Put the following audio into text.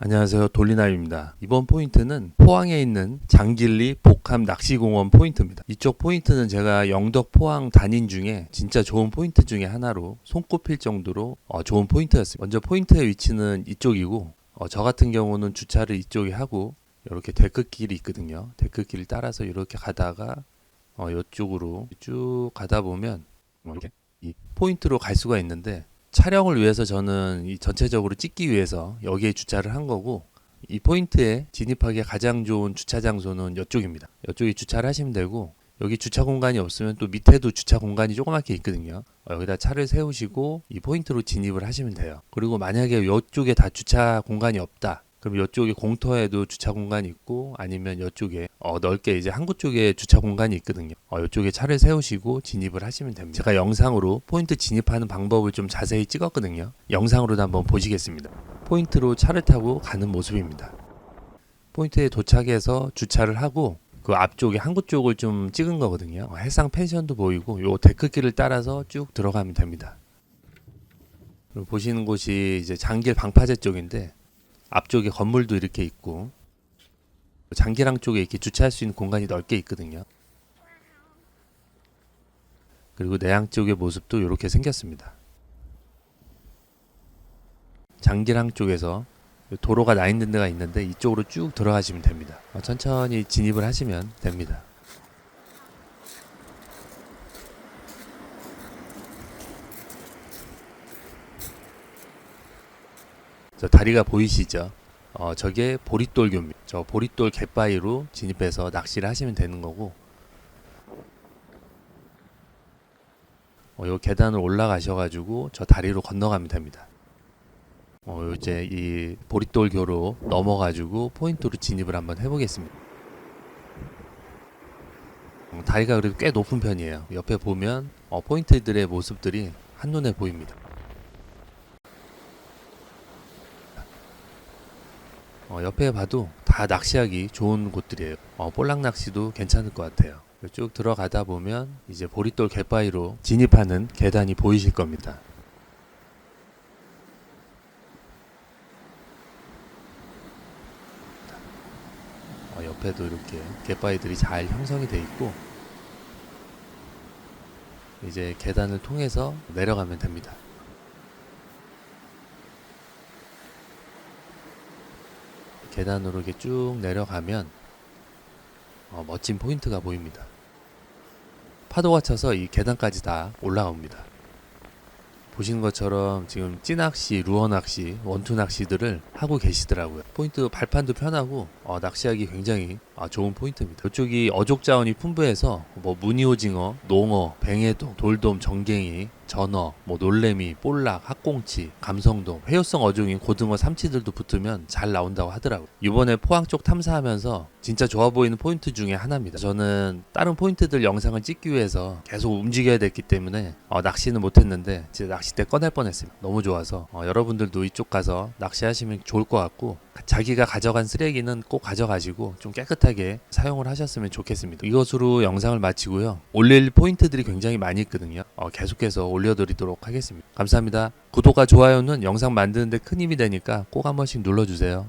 안녕하세요. 돌리나입니다. 이번 포인트는 포항에 있는 장길리 복합 낚시공원 포인트입니다. 이쪽 포인트는 제가 영덕 포항 단인 중에 진짜 좋은 포인트 중에 하나로 손꼽힐 정도로 어, 좋은 포인트였습니다. 먼저 포인트의 위치는 이쪽이고 어, 저 같은 경우는 주차를 이쪽에 하고 이렇게 데크길이 있거든요. 데크길을 따라서 이렇게 가다가 어, 이쪽으로 쭉 가다 보면 어, 이렇게 이 포인트로 갈 수가 있는데 촬영을 위해서 저는 이 전체적으로 찍기 위해서 여기에 주차를 한 거고 이 포인트에 진입하기 가장 좋은 주차 장소는 이쪽입니다. 이쪽에 주차를 하시면 되고 여기 주차 공간이 없으면 또 밑에도 주차 공간이 조그맣게 있거든요. 어, 여기다 차를 세우시고 이 포인트로 진입을 하시면 돼요. 그리고 만약에 이쪽에 다 주차 공간이 없다. 그럼 이쪽에 공터에도 주차 공간이 있고 아니면 이쪽에 어, 넓게 이제 항구 쪽에 주차 공간이 있거든요. 어, 이쪽에 차를 세우시고 진입을 하시면 됩니다. 제가 영상으로 포인트 진입하는 방법을 좀 자세히 찍었거든요. 영상으로도 한번 보시겠습니다. 포인트로 차를 타고 가는 모습입니다. 포인트에 도착해서 주차를 하고 그 앞쪽에 항구 쪽을 좀 찍은 거거든요. 어, 해상 펜션도 보이고 요 데크길을 따라서 쭉 들어가면 됩니다. 보시는 곳이 이제 장길 방파제 쪽인데 앞쪽에 건물도 이렇게 있고 장기랑 쪽에 이렇게 주차할 수 있는 공간이 넓게 있거든요. 그리고 내양 쪽의 모습도 이렇게 생겼습니다. 장기랑 쪽에서 도로가 나 있는 데가 있는데 이쪽으로 쭉 들어가시면 됩니다. 어, 천천히 진입을 하시면 됩니다. 저 다리가 보이시죠? 어, 저게 보릿돌교입니다. 저 보릿돌 갯바위로 진입해서 낚시를 하시면 되는 거고, 어, 요 계단을 올라가셔가지고 저 다리로 건너가면 됩니다. 어, 이제 이 보릿돌교로 넘어가지고 포인트로 진입을 한번 해보겠습니다. 어, 다리가 그래도 꽤 높은 편이에요. 옆에 보면 어, 포인트들의 모습들이 한눈에 보입니다. 어, 옆에 봐도 다 낚시하기 좋은 곳들이에요. 어, 볼락 낚시도 괜찮을 것 같아요. 쭉 들어가다 보면 이제 보릿돌 갯바위로 진입하는 계단이 보이실 겁니다. 어, 옆에도 이렇게 갯바위들이 잘 형성이 돼 있고 이제 계단을 통해서 내려가면 됩니다. 계단으로 이렇게 쭉 내려가면 어, 멋진 포인트가 보입니다. 파도가 쳐서 이 계단까지 다 올라옵니다. 보시는 것처럼 지금 찌낚시, 루어 낚시, 원투 낚시들을 하고 계시더라고요. 포인트 발판도 편하고 어, 낚시하기 굉장히 아, 좋은 포인트입니다. 이쪽이 어족 자원이 풍부해서 뭐 무늬오징어, 농어, 뱅에돔, 돌돔, 정갱이, 전어, 뭐 놀래미, 볼락, 학꽁치, 감성돔, 회유성 어종인 고등어, 삼치들도 붙으면 잘 나온다고 하더라고요. 이번에 포항 쪽 탐사하면서 진짜 좋아 보이는 포인트 중에 하나입니다. 저는 다른 포인트들 영상을 찍기 위해서 계속 움직여야 됐기 때문에 어, 낚시는 못했는데 진짜 낚싯대 꺼낼 뻔했습니다. 너무 좋아서 어, 여러분들도 이쪽 가서 낚시하시면 좋을 것 같고 자기가 가져간 쓰레기는 꼭 가져가시고 좀 깨끗하게 사용을 하셨으면 좋겠습니다. 이것으로 영상을 마치고요. 올릴 포인트들이 굉장히 많이 있거든요. 어, 계속해서 올려드리도록 하겠습니다. 감사합니다. 구독과 좋아요는 영상 만드는데 큰 힘이 되니까 꼭 한 번씩 눌러주세요.